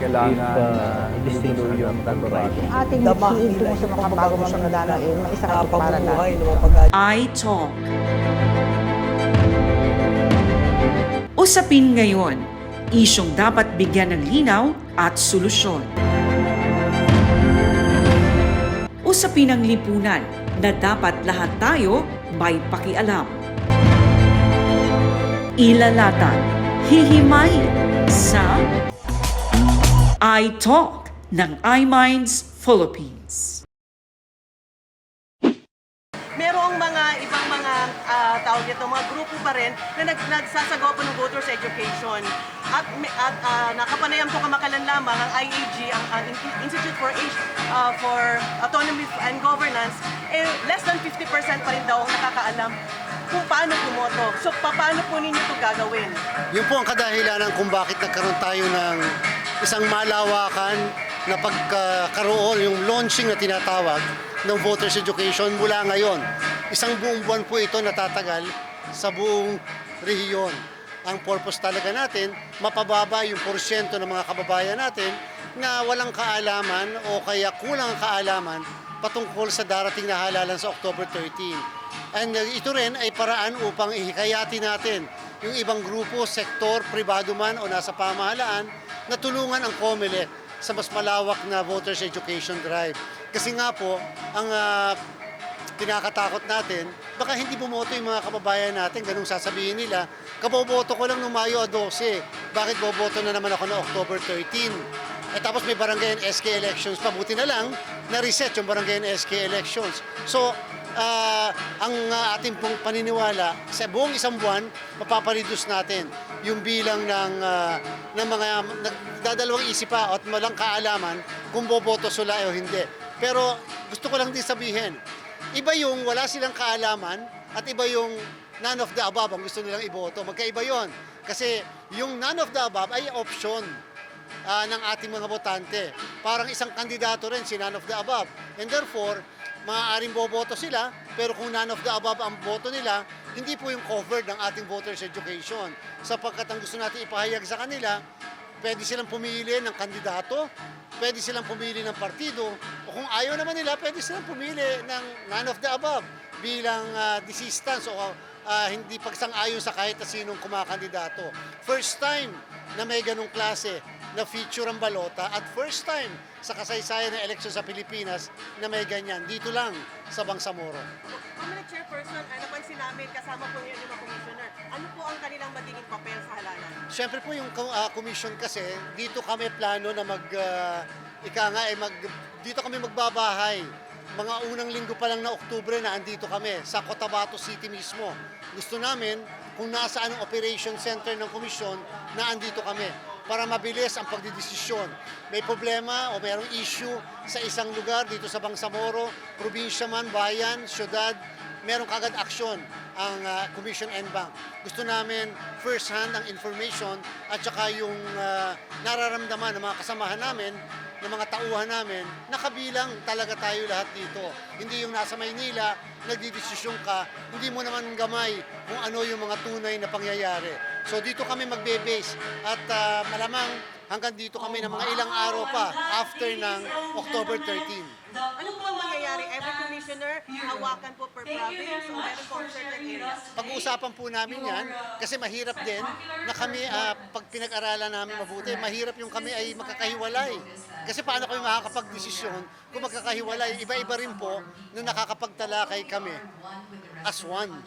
kailangan if uh, uh, are yung right. ating mithiin tungo sa mga bagong sanggana ay may isa sa ka para natin. pag iTalk. Usapin ngayon, isyong dapat bigyan ng linaw at solusyon. Usapin ang lipunan na dapat lahat tayo may pakialam. Ilalatan, hihimayin sa iTalk ng iMinds Philippines. merong mga ibang mga ah, tawag nito, mga grupo pa rin na nag, nagsasagawa po ng voters education. At, at ah, nakapanayam po kamakalan lamang ang IAG, ang, ang In- Institute for Age, ah, for Autonomy and Governance, eh, less than 50% pa rin daw ang nakakaalam kung paano pumoto. So, pa- paano po ninyo ito gagawin? Yun po ang kadahilanan kung bakit nagkaroon tayo ng isang malawakan na pagkaroon, yung launching na tinatawag ng voters education mula ngayon. Isang buong buwan po ito natatagal sa buong rehiyon. Ang purpose talaga natin, mapababa yung porsyento ng mga kababayan natin na walang kaalaman o kaya kulang ang kaalaman patungkol sa darating na halalan sa October 13. And uh, ito rin ay paraan upang ihikayati natin yung ibang grupo, sektor, pribado man o nasa pamahalaan na tulungan ang COMELEC sa mas malawak na voters education drive. Kasi nga po, ang ah, kinakatakot natin, baka hindi bumoto yung mga kababayan natin, ganung sasabihin nila, kaboboto ko lang nung Mayo 12, bakit boboto na naman ako noong October 13? Eh tapos may barangay and SK elections pa, buti na lang, na-reset yung barangay and SK elections. So, ah, ang ah, ating pong paniniwala, sa buong isang buwan, mapapareduce natin yung bilang ng, ah, ng mga nagdadalawang isipa at malang kaalaman kung boboto sila o hindi. Pero gusto ko lang din sabihin, Iba yung wala silang kaalaman at iba yung none of the above ang gusto nilang iboto. Magkaiba yon. Kasi yung none of the above ay option ah, ng ating mga botante. Parang isang kandidato rin si none of the above. And therefore, maaaring boboto sila, pero kung none of the above ang boto nila, hindi po yung covered ng ating voters education. Sapagkat ang gusto natin ipahayag sa kanila, pwede silang pumili ng kandidato, pwede silang pumili ng partido, o kung ayaw naman nila, pwede silang pumili ng none of the above bilang ah, desistance o ah, hindi pagsang-ayon sa kahit na sinong kumakandidato. First time na may ganong klase na feature ang balota at first time sa kasaysayan ng eleksyon sa Pilipinas na may ganyan. Dito lang sa Bangsamoro. Community Chairperson, ano napansin namin kasama po niyo yung mga commissioner. Ano po ang kanilang magiging papel sa halalan? Siyempre po yung uh, commission kasi, dito kami plano na mag, uh, ika nga, eh, mag, dito kami magbabahay. Mga unang linggo pa lang na Oktubre na andito kami sa Cotabato City mismo. Gusto namin kung nasaan ang operation center ng komisyon na andito kami para mabilis ang pagdidesisyon. May problema o mayroong issue sa isang lugar dito sa Bangsamoro, probinsya man, bayan, syudad, meron kagad aksyon ang uh, Commission and Bank. Gusto namin first hand ang information at saka yung uh, nararamdaman ng mga kasamahan namin, ng mga tauhan namin, nakabilang talaga tayo lahat dito. Hindi yung nasa Maynila, nagdidesisyon ka, hindi mo naman gamay kung ano yung mga tunay na pangyayari. So dito kami magbe-base at uh, malamang hanggang dito kami ng mga ilang araw pa after ng October 13. Ano po ang mangyayari? Every commissioner, hawakan po per province o meron po certain areas? Pag-uusapan po namin yan kasi mahirap din na kami, ah, pag pinag-aralan namin mabuti, mahirap yung kami ay makakahiwalay. Kasi paano kami makakapag-desisyon kung magkakahiwalay? Iba-iba rin po na nakakapagtalakay kami as one.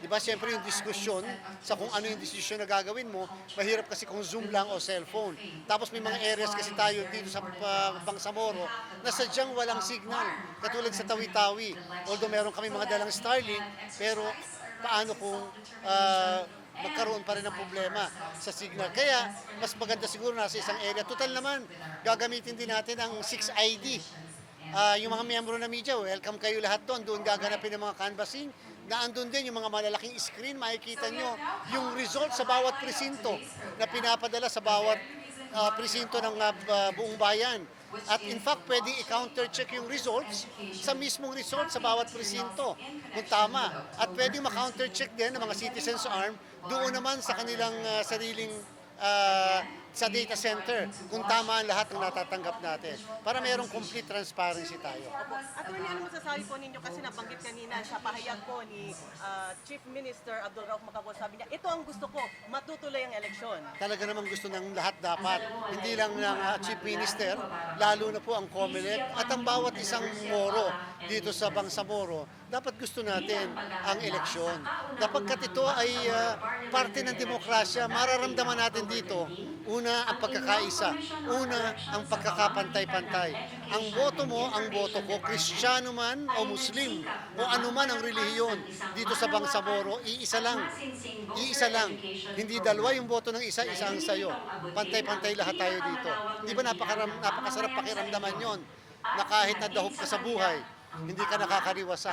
Di ba? Siyempre yung diskusyon sa kung ano yung desisyon na gagawin mo, mahirap kasi kung Zoom lang o cellphone. Tapos may mga areas kasi tayo dito sa uh, Bangsamoro na sadyang walang signal. Katulad sa Tawi-Tawi. Although meron kami mga dalang Starlink, pero paano kung ah, magkaroon pa rin ng problema sa signal. Kaya, mas maganda siguro nasa isang area. Total naman, gagamitin din natin ang 6ID. Ah, yung mga miyembro ng media, welcome kayo lahat doon. Doon gaganapin ng mga canvassing. Na andun din yung mga malalaking screen, makikita nyo yung result sa bawat presinto na pinapadala sa bawat ah, presinto ng ba- buong bayan. At in fact, pwede i-counter-check yung results sa mismong result sa bawat presinto kung tama. At pwede ma-counter-check din ng mga citizens arm doon naman sa kanilang ah, sariling ah, sa data center kung tama ang lahat ng natatanggap natin para mayroong complete transparency tayo. Attorney, ano masasabi po ninyo kasi nabanggit kanina sa pahayag po ni ah, Chief Minister Abdul Rauf Macabol, sabi niya, ito ang gusto ko, matutuloy ang eleksyon. Talaga namang gusto ng lahat dapat, hindi lang ng uh, Chief Minister, lalo na po ang COMELEC at ang bawat isang Moro dito sa Bangsamoro, dapat gusto natin ang eleksyon. Kapagkat ito ay uh, parte ng demokrasya, mararamdaman natin dito, una ang pagkakaisa, una ang pagkakapantay-pantay. Ang boto mo, ang boto ko, Kristiyano man o Muslim o anuman ang relihiyon dito sa Bangsamoro, iisa lang. Iisa lang. Hindi dalawa yung boto ng isa, isa ang sayo. Pantay-pantay lahat tayo dito. Di ba napakaram, napakasarap pakiramdaman yon na kahit nadahop ka sa buhay, hindi ka nakakariwasa.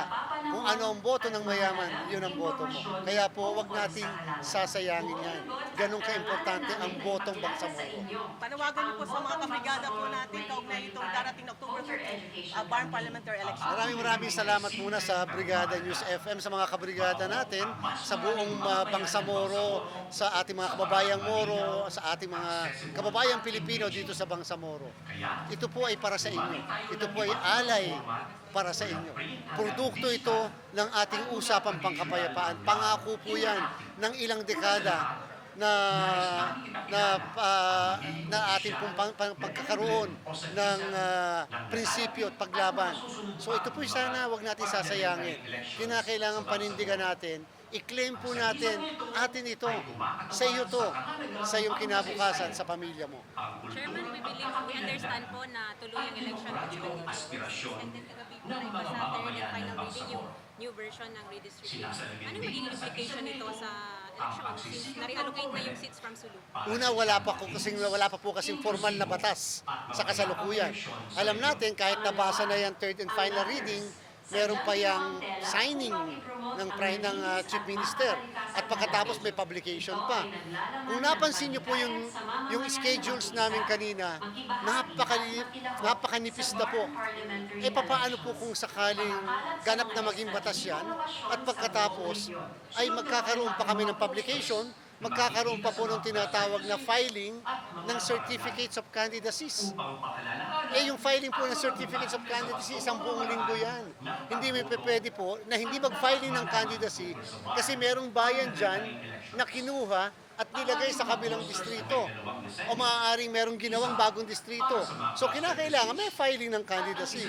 Kung ano ang boto ng mayaman, yun ang boto mo. Kaya po, wag nating sasayangin yan. Ganun ka-importante ang botong Bangsamoro. Panawagan niyo po sa mga kabrigada po natin kaugnay itong darating na October 13 uh, Barn Parliamentary Election. Maraming maraming salamat muna sa Brigada News FM, sa mga kabrigada natin, sa buong uh, Bangsamoro, sa ating mga kababayang Moro, sa ating mga kababayang Pilipino dito sa Bangsamoro. Ito po ay para sa inyo. Ito po ay alay para sa inyo. Produkto ito ng ating usapang pangkapayapaan. Pangako po yan ng ilang dekada na na ah, na ating pong pang, pang- pagkakaroon ng ah, prinsipyo at paglaban. So ito po sana wag natin sasayangin. Kinakailangan panindigan natin, i-claim po natin atin ito. Sa iyo to, sa iyong kinabukasan sa pamilya mo. Chairman, we believe, we understand po na tuloy ang election expectations. And then kagabi po sa third and final reading yung new version ng redistribution. Ano magiging implication nito sa election since na-reallocate na yung seats from Sulu? Una, wala pa, ko kasing, wala pa po kasing formal na batas sa kasalukuyan. Alam natin, kahit nabasa na yan third and final reading, meron pa yung signing ng, ng uh, chief minister at pagkatapos may publication pa. Kung napansin niyo po yung, yung schedules namin kanina, napakali, napakanipis na po. Eh papaano po kung sakaling ganap na maging batas yan at pagkatapos ay magkakaroon pa kami ng publication magkakaroon pa po ng tinatawag na filing ng certificates of candidacies. Eh yung filing po ng certificates of candidacy, isang buong linggo yan. Hindi may pwede po na hindi mag-filing ng candidacy kasi merong bayan dyan na kinuha at nilagay sa kabilang distrito. O maaaring merong ginawang bagong distrito. So kinakailangan may filing ng candidacy.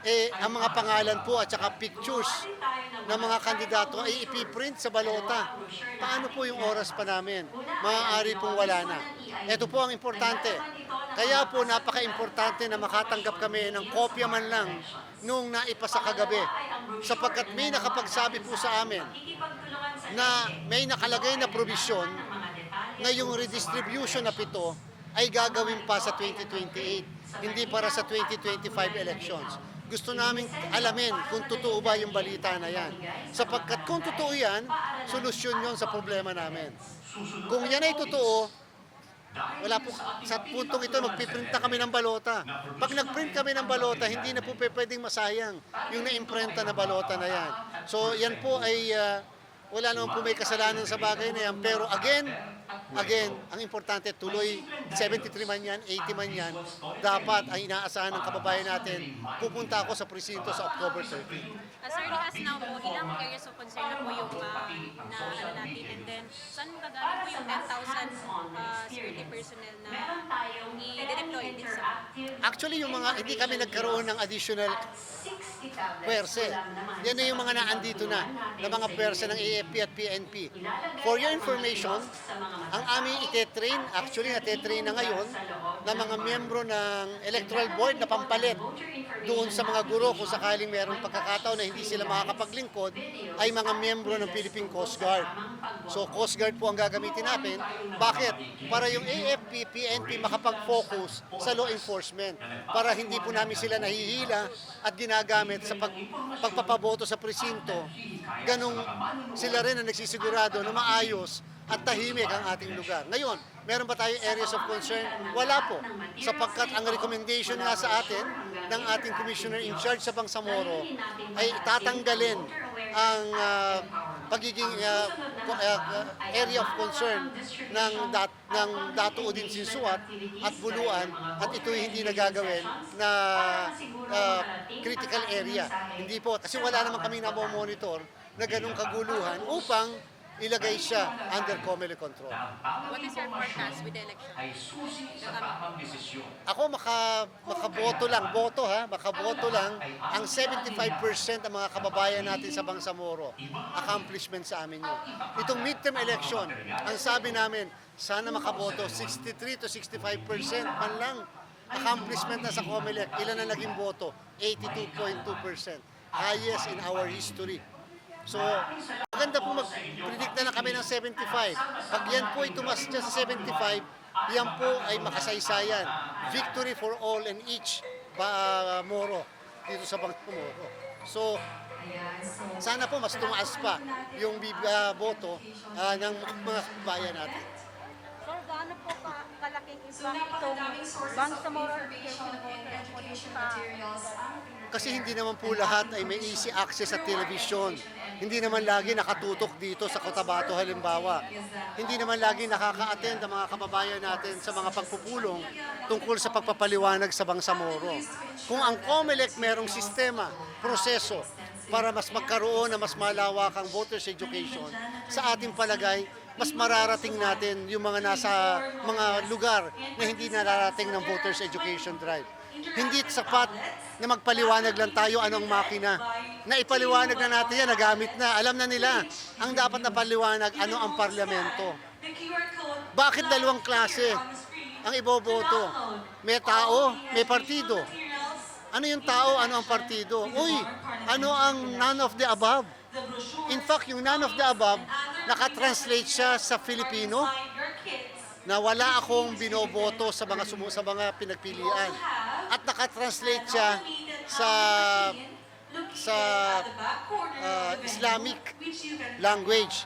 Eh, ang mga pangalan po at saka pictures ng mga kandidato ay ipiprint sa balota. Paano po yung oras pa namin? Maaari pong wala na. Ito po ang importante. Kaya po napaka-importante na makatanggap kami ng kopya man lang nung naipasa kagabi. Sapagkat may nakapagsabi po sa amin na may nakalagay na provision na yung redistribution na pito ay gagawin pa sa 2028, hindi para sa 2025 elections. Gusto namin alamin kung totoo ba yung balita na yan. Sapagkat kung totoo yan, solusyon yon sa problema namin. Kung yan ay totoo, wala po, sa puntong ito, magpiprint na kami ng balota. Pag nagprint kami ng balota, hindi na po pwedeng masayang yung naimprenta na balota na yan. So, yan po ay, ah, wala naman po may kasalanan sa bagay na yan. Pero again, again, ang importante, tuloy, 73 man yan, 80 man yan, dapat ay inaasahan ng kababayan natin, pupunta ako sa presinto sa October 30. As early as now po, ilang areas of concern na po yung uh, na ano natin and then saan gagaling po yung 10,000 uh, security personnel na i-deploy din sa Actually, yung mga, hindi kami nagkaroon ng additional pwerse. Yan na yung mga naandito na, na mga pwerse ng AFP at PNP. For your information, ang aming ite-train, actually nate-train na ngayon, na mga miyembro ng electoral board na pampalit doon sa mga guro kung sakaling mayroong pagkakataon na hindi sila makakapaglingkod, ay mga miyembro ng Philippine Coast Guard. So Coast Guard po ang gagamitin natin. Bakit? Para yung AFP, PNP makapag-focus sa law enforcement. Para hindi po namin sila nahihila at ginagamit sa pag, pagpapaboto sa presinto. Ganong sila rin ang nagsisigurado na maayos at tahimik ang ating lugar. Ngayon, meron ba tayong areas of concern? Wala po. Sapagkat ang recommendation nga sa atin ng ating commissioner in charge sa Bangsamoro ay tatanggalin ang ah, pagiging uh, uh, uh, area of concern ng dat ng Datuudin Sinsuat at Buluan at ito'y hindi nagagawin na uh, critical area. Hindi po, kasi wala naman kami na monitor na ganung kaguluhan upang ilagay siya under COMELEC control. What is your forecast with the election? Coming Ako maka, makaboto lang, boto ha, makaboto lang ang 75% ng mga kababayan natin sa Bangsamoro. Accomplishment sa amin yun. Itong midterm election, ang sabi namin, sana makaboto 63 to 65% man lang. Accomplishment na sa COMELEC, ilan na naging boto? 82.2%. Highest in our history. So, maganda po mag-predict na lang kami ng 75. Pag yan po ay tumas dyan sa 75, yan po ay makasaysayan. Victory for all and each ba Moro dito sa Bangsamoro. So, sana po mas tumaas pa yung ah, boto ah, ng mga bayan natin. Sir, gaano po ka kalaking impact itong Bangsamoro Education sa Kasi hindi naman po lahat ay may easy access sa television. Hindi naman lagi nakatutok dito sa Cotabato halimbawa. Hindi naman lagi nakaka-attend ang mga kababayan natin sa mga pagpupulong tungkol sa pagpapaliwanag sa Bangsamoro. Kung ang COMELEC merong sistema, proseso, para mas magkaroon na mas malawakang voters education, sa ating palagay, mas mararating natin yung mga nasa mga lugar na hindi nararating ng voters education drive. Hindi sapat na magpaliwanag lang tayo anong makina. Na ipaliwanag na natin yan, nagamit na. Alam na nila. Ang dapat na paliwanag, ano ang parlamento. Bakit dalawang klase ang iboboto? May tao, may partido. Ano yung tao, ano ang partido? Uy, ano ang none of the above? In fact, yung none of the above, nakatranslate siya sa Filipino na wala akong binoboto sa mga sumu sa mga pinagpilian. At nakatranslate siya sa sa uh, Islamic language.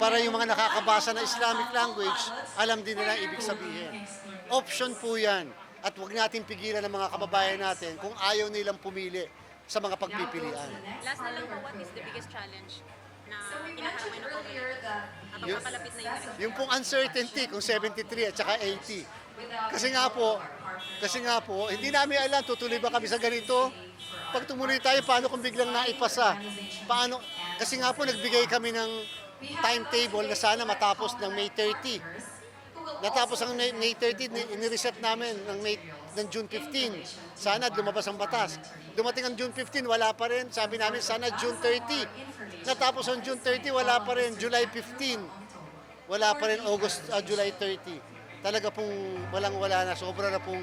Para yung mga nakakabasa ng Islamic language, alam din nila ibig sabihin. Option po yan. At huwag natin pigilan ng mga kababayan natin kung ayaw nilang pumili sa mga pagpipilian. Last na lang po, what is the biggest challenge na kinakamay ng Comelec habang Yung- papalapit na yung election? Yung pong uncertainty kung 73 at saka 80. Kasi nga po, kasi nga po, hindi namin alam tutuloy ba kami sa ganito. Pag tumuloy tayo, paano kung biglang naipasa? Paano? Kasi nga po, nagbigay kami ng timetable na sana matapos ng May 30. Natapos ang May May 30, ni- inireset namin ng, May, ng June 15. Sana lumabas ang batas. Dumating ang June 15, wala pa rin. Sabi namin, sana June 30. Natapos ang June 30, wala pa rin. July 15, wala pa rin August, ah, July 30. Talaga pong walang-wala na. Sobra na pong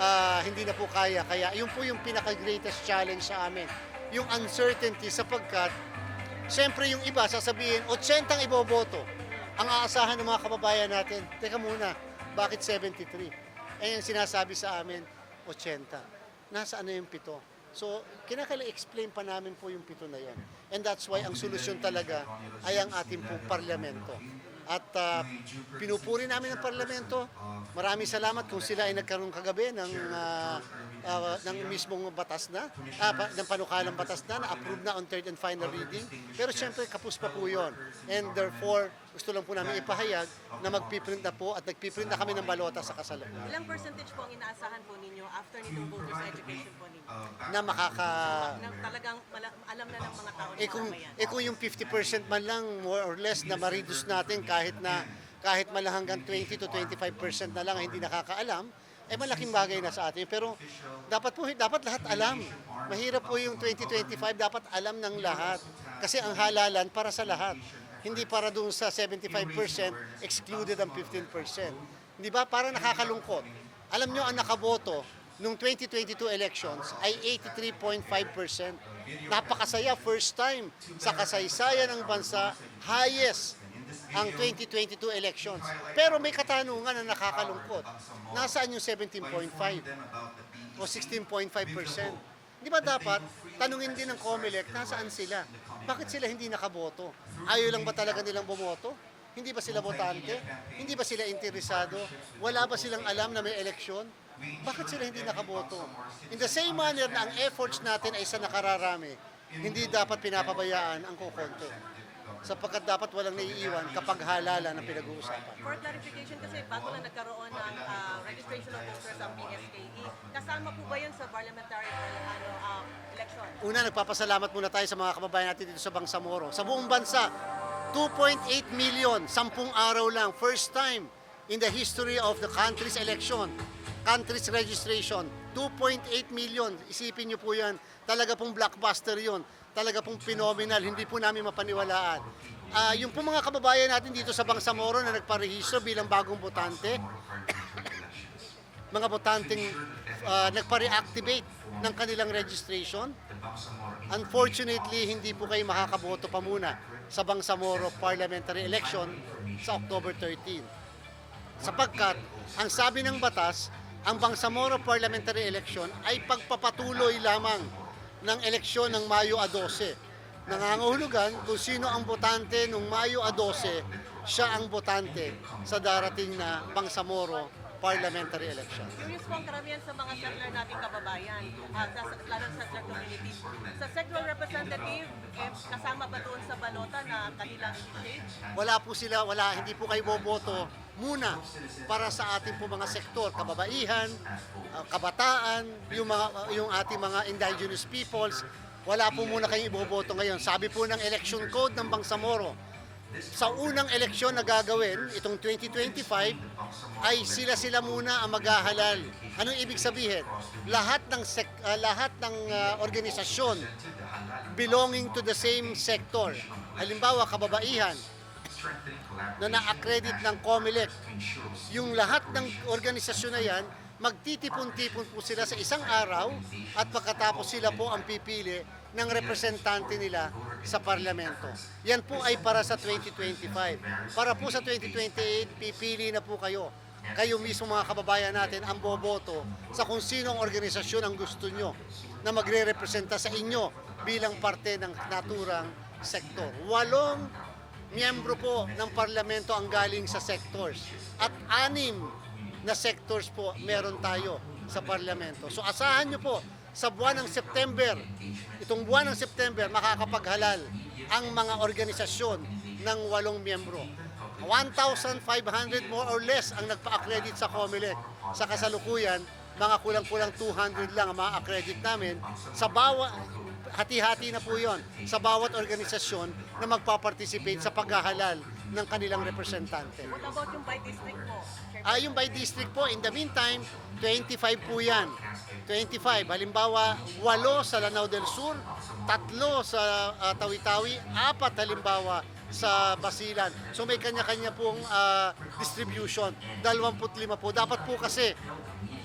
ah, hindi na po kaya. Kaya yun po yung pinaka-greatest challenge sa amin. Yung uncertainty sapagkat Siyempre yung iba sasabihin, 80 ang iboboto. Ang aasahan ng mga kababayan natin, teka muna, bakit 73? Eh yung sinasabi sa amin, 80. Nasaan na yung pito? So, kinakala-explain pa namin po yung pito na yon. And that's why ang solusyon talaga ay ang ating pong parlamento. At ah, pinupuri namin ang parlamento. Maraming salamat kung sila ay nagkaroon kagabi ng, ah, ah, ng mismong batas na, ah, pa- ng panukalang batas na, na-approve na on third and final reading. Pero siyempre, kapus pa po yun. And therefore, gusto lang po namin ipahayag na magpiprint na po at nagpiprint na kami ng balota sa kasalukuyan Ilang percentage po ang inaasahan po ninyo after nitong voters education po ninyo? na makaka... Na talagang mala- alam na ng mga tao Eh kung, eh kung yung 50% man lang, more or less, na ma-reduce natin kahit na kahit man lang hanggang 20 to 25% na lang ang hindi nakakaalam, eh malaking bagay na sa atin. Pero dapat po, dapat lahat alam. Mahirap po yung 2025, dapat alam ng lahat. Kasi ang halalan para sa lahat. Hindi para doon sa 75%, excluded ang 15%. Di ba? Para nakakalungkot. Alam nyo, ang nakaboto nung 2022 elections ay 83.5%. Napakasaya, first time sa kasaysayan ng bansa, highest ang 2022 elections. Pero may katanungan na nakakalungkot. Nasaan yung 17.5 o 16.5%? Di ba dapat tanungin din ng COMELEC nasaan sila? Bakit sila hindi nakaboto? Ayaw lang ba talaga nilang bumoto? Hindi ba sila botante? Hindi ba sila interesado? Wala ba silang alam na may eleksyon? Bakit sila hindi nakaboto? In the same manner na ang efforts natin ay sa nakararami, hindi dapat pinapabayaan ang kukonti. Sapagkat dapat walang naiiwan kapag halala na pinag-uusapan. For clarification kasi bago lang nagkaroon ng ah, registration of voters ang PSKE, kasama po ba yun sa parliamentary ano, ah, election? Una, nagpapasalamat muna tayo sa mga kababayan natin dito sa Bangsamoro. Sa buong bansa, 2.8 million, sampung araw lang, first time in the history of the country's election, country's registration, 2.8 million. Isipin niyo po yan, talaga pong blockbuster yun. Talaga pong phenomenal, hindi po namin mapaniwalaan. Ah, yung po mga kababayan natin dito sa Bangsamoro na nagparehistro bilang bagong botante, mga botanteng uh, nagpa-reactivate ng kanilang registration. Unfortunately, hindi po kayo makakaboto pa muna sa Bangsamoro parliamentary election sa October 13. Sapagkat, ang sabi ng batas, ang Bangsamoro parliamentary election ay pagpapatuloy lamang ng eleksyon ng Mayo a 12. Nangangahulugan kung sino ang botante nung Mayo a 12, siya ang botante sa darating na Bangsamoro parliamentary election. Curious po ang karamihan sa mga settler nating kababayan, ah, sa, lalo sa settler community. Sa sectoral representative, eh, kasama ba doon sa balota na kanilang initiate? wala po sila, wala, hindi po kayo boboto muna para sa ating po mga sektor, kababaihan, uh, kabataan, yung, mga, uh, yung ating mga indigenous peoples, wala po muna kayong iboboto ngayon. Sabi po ng election code ng Bangsamoro, sa unang eleksyon na gagawin, itong 2025, ay sila-sila muna ang maghahalal. Anong ibig sabihin? Lahat ng sek- uh, lahat ng uh, organisasyon belonging to the same sector. Halimbawa, kababaihan, na na-accredit ng COMELEC. Yung lahat ng organisasyon na yan, magtitipon-tipon po sila sa isang araw at pagkatapos sila po ang pipili ng representante nila sa parlamento. Yan po ay para sa 2025. Para po sa 2028, pipili na po kayo. Kayo mismo mga kababayan natin ang boboto sa kung sino ang organisasyon ang gusto nyo na magre-representa sa inyo bilang parte ng naturang sektor. Walong miyembro po ng parlamento ang galing sa sectors. At anim na sectors po meron tayo sa parlamento. So asahan nyo po, sa buwan ng September, itong buwan ng September, makakapaghalal ang mga organisasyon ng walong miyembro. 1,500 more or less ang nagpa-accredit sa COMELEC. Sa kasalukuyan, mga kulang-kulang 200 lang ang ma-accredit namin sa bawat hati-hati na po yon sa bawat organisasyon na magpa-participate sa paghahalal ng kanilang representante. What about yung by district po? Ah, yung by district po, in the meantime, 25 po yan. 25. Halimbawa, walo sa Lanao del Sur, tatlo sa ah, Tawi-Tawi, apat halimbawa sa Basilan. So may kanya-kanya pong ah, distribution. 25 po. Dapat po kasi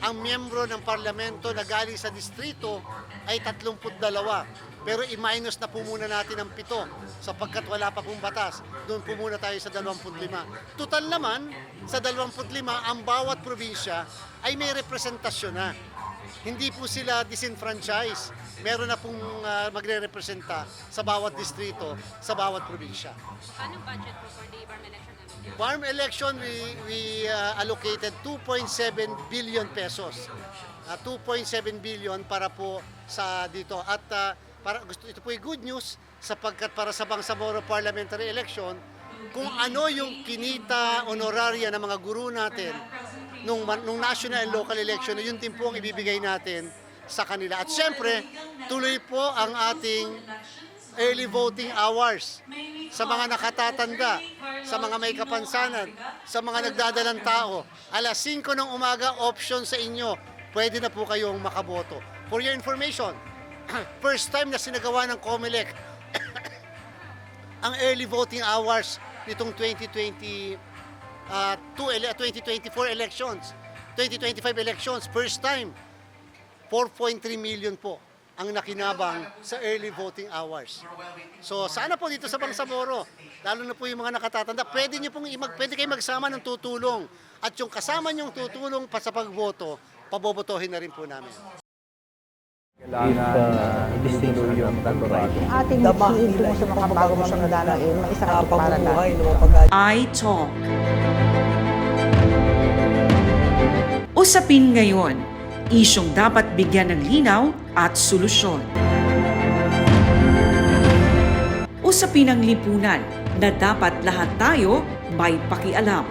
ang miyembro ng parlamento na galing sa distrito ay 32. Pero i-minus na po muna natin ang pito sapagkat wala pa pong batas. Doon po muna tayo sa 25. Total naman, sa 25, ang bawat probinsya ay may representasyon na. Hindi po sila disenfranchise. Meron na pong ah, magre-representa sa bawat distrito, sa bawat probinsya. Anong budget po for the farm election? Farm election, we, we uh, allocated 2.7 billion pesos. Uh, 2.7 billion para po sa dito. At uh, para, gusto, ito po yung good news sapagkat para sa Bangsamoro parliamentary election, kung ano yung kinita honoraria ng mga guru natin nung, nung national and local election, yun din po ang ibibigay natin sa kanila. At syempre, tuloy po ang ating early voting hours sa mga nakatatanda, sa mga may kapansanan, sa mga nagdadalang tao. Alas 5 ng umaga, option sa inyo. Pwede na po kayong makaboto. For your information, first time na sinagawa ng COMELEC ang early voting hours nitong 2020 uh, two ele- 2024 elections, 2025 elections, first time 4.3 million po ang nakinabang sa early voting hours. So sana po dito sa Bangsamoro, lalo na po yung mga nakatatanda, pwede niyo pong imag, pwede kayo magsama ng tutulong at yung kasama niyong tutulong pa sa pagboto, pabobotohin na rin po namin. Kailangan uh, distinction yung natural. Ating hihiin tungo sa mga bago siyang nadalain, may isang para natin. pag iTalk. Usapin ngayon, isyong dapat bigyan ng linaw at solusyon. Usapin ng lipunan na dapat lahat tayo may pakialam.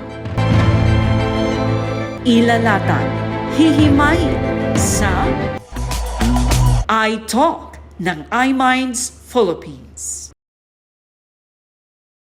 Ilalatan, hihimay sa iTalk ng iMinds Philippines.